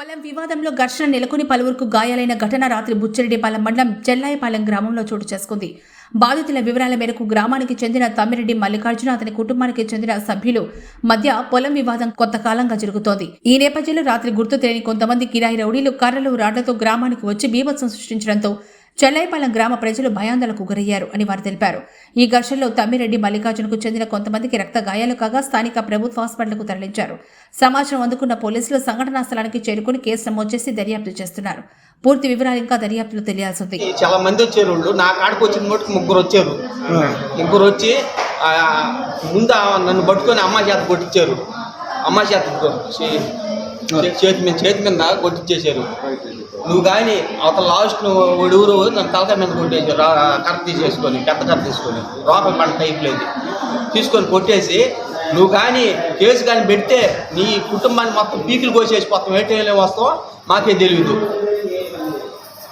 పొలం వివాదంలో ఘర్షణ నెలకొని పలువురుకు గాయాలైన ఘటన రాత్రి బుచ్చిరెడ్డిపాలెం మండలం చెల్లాయపాలెం గ్రామంలో చోటు చేసుకుంది. బాధితుల వివరాల మేరకు గ్రామానికి చెందిన తమ్మిరెడ్డి మల్లికార్జున అతని కుటుంబానికి చెందిన సభ్యులు మధ్య పొలం వివాదం కొంతకాలంగా జరుగుతోంది. ఈ నేపథ్యంలో రాత్రి గుర్తు తెలియని కొంతమంది కిరాయి రౌడీలు కర్రలు రాళ్ళతో గ్రామానికి వచ్చి బీభత్సం సృష్టించడంతో చెల్లైపాలెం గ్రామ ప్రజలు భయాందోళనకు గురయ్యారు అని వారు తెలిపారు. ఈ ఘర్షణలో తమ్మిరెడ్డి మల్లికార్జునకు చెందిన కొంతమందికి రక్త గాయాలు కాగా స్థానిక ప్రభుత్వ హాస్పిటల్కు తరలించారు. సమాచారం అందుకున్న పోలీసులు సంఘటనా స్థలానికి చేరుకుని కేసు నమోదు చేసి దర్యాప్తు చేస్తున్నారు. పూర్తి వివరాలు ఇంకా దర్యాప్తులో తెలియాల్సి ఉంది చాలా మంది వచ్చారు వాళ్ళు. నా కాడికి వచ్చిన మటుకు ముగ్గురు వచ్చారు. ముగ్గురు వచ్చి ఆ, ముందు నన్ను పట్టుకొని అమ్మ చేత కొట్టించారు. అమ్మ చేత చేతి మీద చేతి మీద కొట్టించేశారు నువ్వు కానీ అవతల లాస్ట్ ఊరు నన్ను తలకాయ మీద కొట్టేసి కరెక్ట్ కర్ర తీసేసుకొని పెద్ద కర్ర తీసుకొని రోకల పంట టైప్ లేదు. తీసుకొని కొట్టేసి నువ్వు కానీ కేసు కానీ పెడితే నీ కుటుంబాన్ని మొత్తం పీకులు కోసేసి మొత్తం ఏటీఎంలో వస్తావో మాకే తెలియదు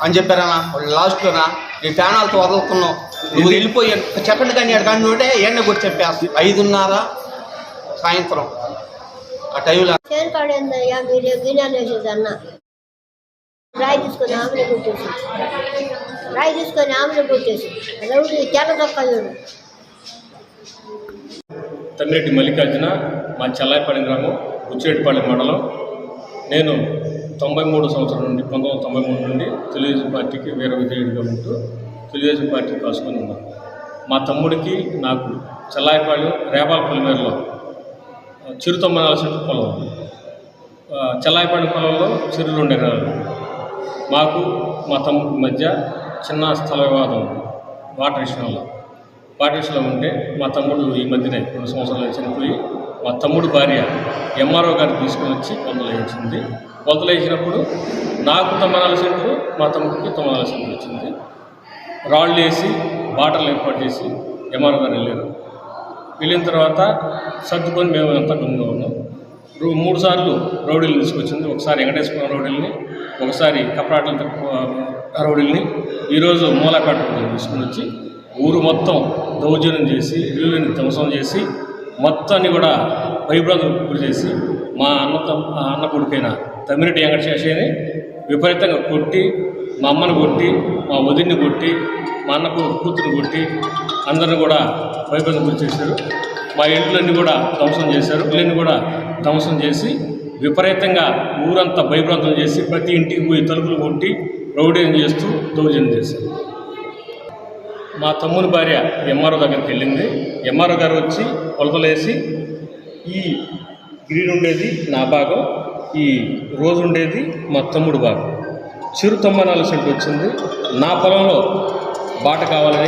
అని చెప్పారన్నా లాస్ట్లోనా? నీ ప్రాణాలతో వదులుతున్నావు. నువ్వు వెళ్ళిపోయి చెప్పండి కానీ ఎక్కడ కానీ ఉంటే ఎండ కొట్టి చెప్పేస్తా. ఐదున్నర సాయంత్రం. ఆ టైంలో చేను కాడ ఏందయ్యా మీరు గిన్నెలు వేసేది అన్న. రాయి తీసుకొని ఆమెను కొట్టేసి రాయి తీసుకొని ఆమెను కొట్టేసి రౌడీ తెల్ల దొక్కడు తమ్మిరెడ్డి మల్లికార్జున మా చెల్లాయిపాలెం గ్రామం ఉచ్చిరెడ్డిపాలెం మండలం. నేను తొంభై మూడు సంవత్సరం నుండి పంతొమ్మిది వందల తొంభై మూడు నుండి తెలుగుదేశం పార్టీకి వీర విధేయుడిగా ఉంటూ తెలుగుదేశం పార్టీ కాసుకొని ఉన్నాను. మా తమ్ముడికి నాకు చెల్లాయిపాలెం రేపాల పొలిమేరలో చిరుతొమ్మిది సెంటర్ పొలం ఉంది. పొలంలో చిరు రెండు ఎకరాలు మాకు మా తమ్ముడి మధ్య చిన్న స్థల వివాదం వాటర్ విషయంలో. వాటర్ విషయంలో ఉంటే మా తమ్ముడు ఈ మధ్యనే రెండు సంవత్సరాలు చనిపోయి మా తమ్ముడు భార్య ఎంఆర్ఓ గారు తీసుకుని వచ్చి కొలతలు వేయించింది. కొలతలు నాకు తొంభై నాలుగు సెంట్లు మా తమ్ముడికి తొమ్మిది నాలుగు సెంట్లు వచ్చింది. రాళ్ళు వేసి బాటలు ఏర్పాటు చేసి ఎంఆర్ఓ గారు వెళ్ళారు. వెళ్ళిన తర్వాత సర్దుకొని మేము అంతా గమ్ముగా ఉన్నాం. రూ- మూడు సార్లు రౌడీలు తీసుకొచ్చింది. ఒకసారి వెంకటేశ్వర రౌడీల్ని ఒకసారి కపరాటంత రౌడీల్ని. ఈరోజు మూలపేట తీసుకుని వచ్చి ఊరు మొత్తం దౌర్జన్యం చేసి ఇల్లుని ధ్వంసం చేసి మొత్తాన్ని కూడా భయభ్రాంతులకు గురి చేసి మా అన్న అన్న కొడుకైన తమ్మిరెడ్డి వెంకటశేషయ్యని విపరీతంగా కొట్టి మా అమ్మని కొట్టి మా వదిన్ని కొట్టి మా అన్నకు కూతురు కొట్టి అందరిని కూడా భయభ్రాంతం గురి చేశారు మా ఇంట్లన్నీ కూడా ధ్వంసం చేశారు. ఇళ్ళని కూడా ధ్వంసం చేసి విపరీతంగా ఊరంతా భయభ్రాంతం చేసి ప్రతి ఇంటికి పోయి తలుపులు కొట్టి రౌడీని చేస్తూ దౌర్జన్యం చేశారు. మా తమ్ముని భార్య ఎంఆర్ఓ దగ్గరికి వెళ్ళింది. ఎంఆర్ఓ గారు వచ్చి కొలతలేసి ఈ గ్రీన్ ఉండేది నా భాగం ఈ రోజు ఉండేది మా తమ్ముడు భాగం. చిరుతమ్మనాల సెంటు వచ్చింది. నా పొలంలో బాట కావాలని